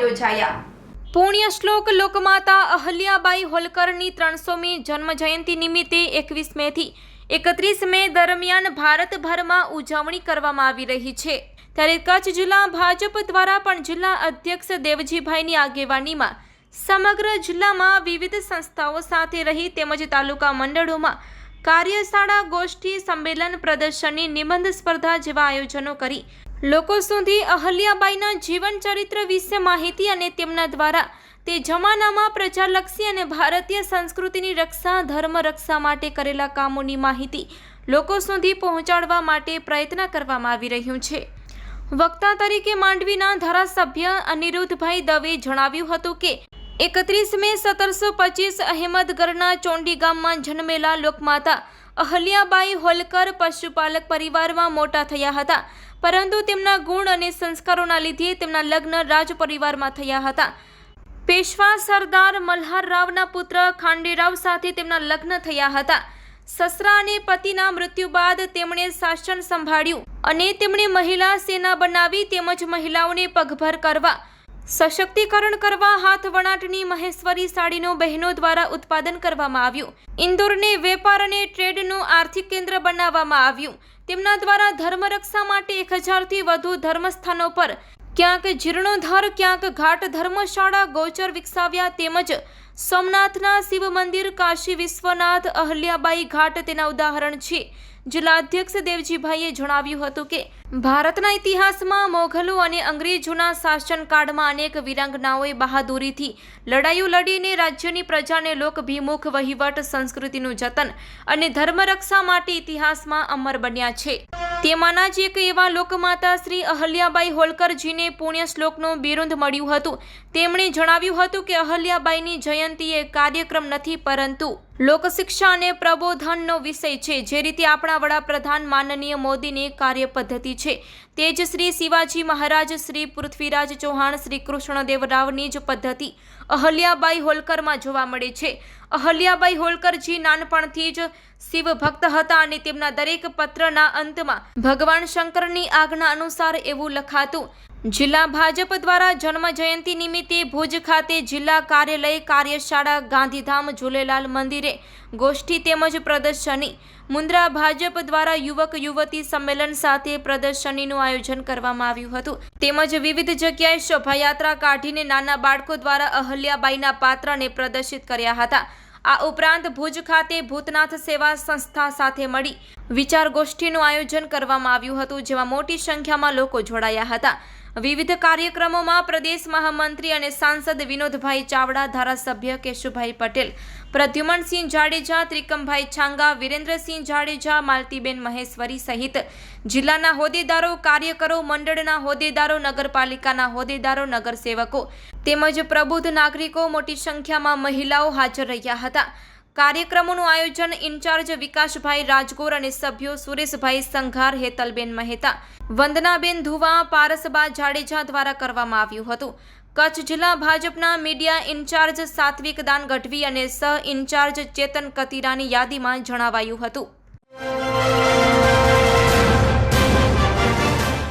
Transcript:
યોજાયા. પુણ્ય શ્લોક લોકમાતા અહલ્યાબાઈ હોલકરની ત્રણસોમી જન્મ જયંતિ નિમિત્તે એકવીસ મેથી એકત્રીસ મે દરમિયાન ભારતભરમાં ઉજવણી કરવામાં આવી રહી છે. ત્યારે કચ્છ જિલ્લા ભાજપ દ્વારા પણ જિલ્લા અધ્યક્ષ દેવજીભાઈની આગેવાનીમાં સમગ્ર જિલ્લામાં વિવિધ સંસ્થાઓ સાથે રહી તેમજ તાલુકા મંડળોમાં કાર્યશાળા ગોષ્ઠી સંમેલન પ્રદર્શનની નિબંધ સ્પર્ધા જેવા આયોજનો કરી લોકો સુધી અહલ્યાબાઈના જીવન ચરિત્ર વિશે માહિતી અને તેમના દ્વારા તે જમાનામાં પ્રજાલક્ષી અને ભારતીય સંસ્કૃતિની રક્ષા, ધર્મ રક્ષા માટે કરેલા કામોની માહિતી લોકો સુધી પહોંચાડવા માટે પ્રયત્ન કરવામાં આવી રહ્યું છે. વક્તા તરીકે માંડવીના ધારાસભ્ય અનિરુદ્ધભાઈ દવે જણાવ્યું હતું કે, એકત્રીસ મે સત્તરસો પચીસ અહેમદગરના ચોંડી ગામમાં જન્મેલા લોકમાતા અહલ્યાબાઈ હોલકર પશુપાલક પરિવારમાં મોટા થયા હતા. પરંતુ તેમના ગુણ અને સંસ્કારોના લીધે તેમના લગ્ન રાજ પરિવારમાં થયા હતા. પેશવા સરદાર મલ્હારરાવના પુત્ર ખાંડેરાવ સાથે તેમના લગ્ન થયા હતા. સસરા અને પતિના મૃત્યુ બાદ તેમણે શાસન સંભાળ્યું અને તેમણે મહિલા સેના બનાવી તેમજ મહિલાઓને પગભર કરવા સશક્તિકરણ કરવા હાથ વણાટની મહેશ્વરી સાડીનો બહેનો દ્વારા ઉત્પાદન કરવામાં આવ્યું. ઇન્દોરને વેપાર અને ટ્રેડનું આર્થિક કેન્દ્ર બનાવવામાં આવ્યું. તેમના દ્વારા ધર્મરક્ષા માટે એક હજારથી વધુ ધર્મસ્થાનો પર ક્યાંક જીર્ણોદ્ધાર, ક્યાંક ઘાટ ધર્મશાળા ગોચર વિકસાવ્યા તેમજ સોમનાથના શિવ મંદિર, કાશી વિશ્વનાથ, અહલ્યાબાઈ ઘાટ તેના ઉદાહરણ છે. જિલ્લા અધ્યક્ષ દેવજીભાઈએ જણાવ્યું હતું કે, ભારતના ઇતિહાસમાં મોઘલો અને અંગ્રેજોના શાસનકાળમાં અનેક વિરાંગનાઓએ બહાદુરીથી લડાઈઓ લડીને રાજ્યની પ્રજાને લોકભિમુખ, વહીવટ, સંસ્કૃતિનું જતન અને ધર્મરક્ષા માટે ઇતિહાસમાં અમર બન્યા છે. તેમાંના જ એક એવા લોકમાતા શ્રી અહલ્યાબાઈ હોલકરજીને પુણ્ય શ્લોકનું બિરુદ મળ્યું હતું. તેમણે જણાવ્યું હતું કે અહલ્યાબાઈની જયંતિ એ કાર્યક્રમ નથી, પરંતુ લોકશિક્ષા અને પ્રબોધનનો વિષય છે, જે રીતે આપણા વડાપ્રધાન માનનીય મોદીની કાર્ય પદ્ધતિ છે. તે જ શ્રી શિવાજી મહારાજ, શ્રી પૃથ્વીરાજ ચૌહાણ, શ્રી કૃષ્ણદેવ રાવની જ પદ્ધતિ અહલ્યાબાઈ હોલકરમાં જોવા મળે છે. અહલ્યાબાઈ હોલકરજી નાનપણથી જ શિવ ભક્ત હતા અને તેમના દરેક પત્રના અંતમાં ભગવાન શંકરની આજ્ઞા અનુસાર એવું લખાતું જિલ્લા ભાજપ દ્વારા જન્મ જયંતિ નિમિત્તે ભુજ ખાતે જિલ્લા કાર્યાલય કાર્યશાળા ગાંધીધામ ઝૂલેલાલ મંદિરે ગોષ્ઠી તેમજ પ્રદર્શની. મુન્દ્રા ભાજપ દ્વારા યુવક યુવતી સંમેલન સાથે પ્રદર્શનીનું આયોજન કરવામાં આવ્યું હતું. તેમજ વિવિધ જગ્યાએ શોભાયાત્રા કાઢીને નાના બાળકો દ્વારા અહલ્યાબાઈના પાત્રને પ્રદર્શિત કર્યા હતા. આ ઉપરાંત ભુજ ખાતે ભૂતનાથ સેવા સંસ્થા સાથે મળી વિચાર ગોષ્ઠીનું આયોજન કરવામાં આવ્યું હતું, જેમાં મોટી સંખ્યામાં લોકો જોડાયા હતા. વિવિધ કાર્યક્રમોમાં પ્રદેશ મહામંત્રી અને સાંસદ વિનોદભાઈ ચાવડા, ધારાસભ્ય કેશુભાઈ પટેલ, પ્રદ્યુમનસિંહ જાડેજા, ત્રિકમભાઈ છાંગા, વિરેન્દ્રસિંહ જાડેજા, માલતીબેન મહેશ્વરી સહિત જિલ્લાના હોદ્દેદારો, કાર્યકરો, મંડળના હોદ્દેદારો, નગરપાલિકાના હોદ્દેદારો, નગરસેવકો તેમજ પ્રબુદ્ધ નાગરિકો મોટી સંખ્યામાં મહિલાઓ હાજર રહ્યા હતા. કાર્યક્રમોનું આયોજન ઇન્ચાર્જ વિકાસભાઈ રાજગોર અને સભ્યો સુરેશભાઈ સંઘાર, હેતલબેન મહેતા, વંદનાબેન ધુવા, પારસબા જાડેજા દ્વારા કરવામાં આવ્યું હતું. કચ્છ જિલ્લા ભાજપના મીડિયા ઇન્ચાર્જ સાત્વિક દાન ગઢવી અને સહ ઇન્ચાર્જ ચેતન કતીરાની યાદીમાં જણાવાયું હતું.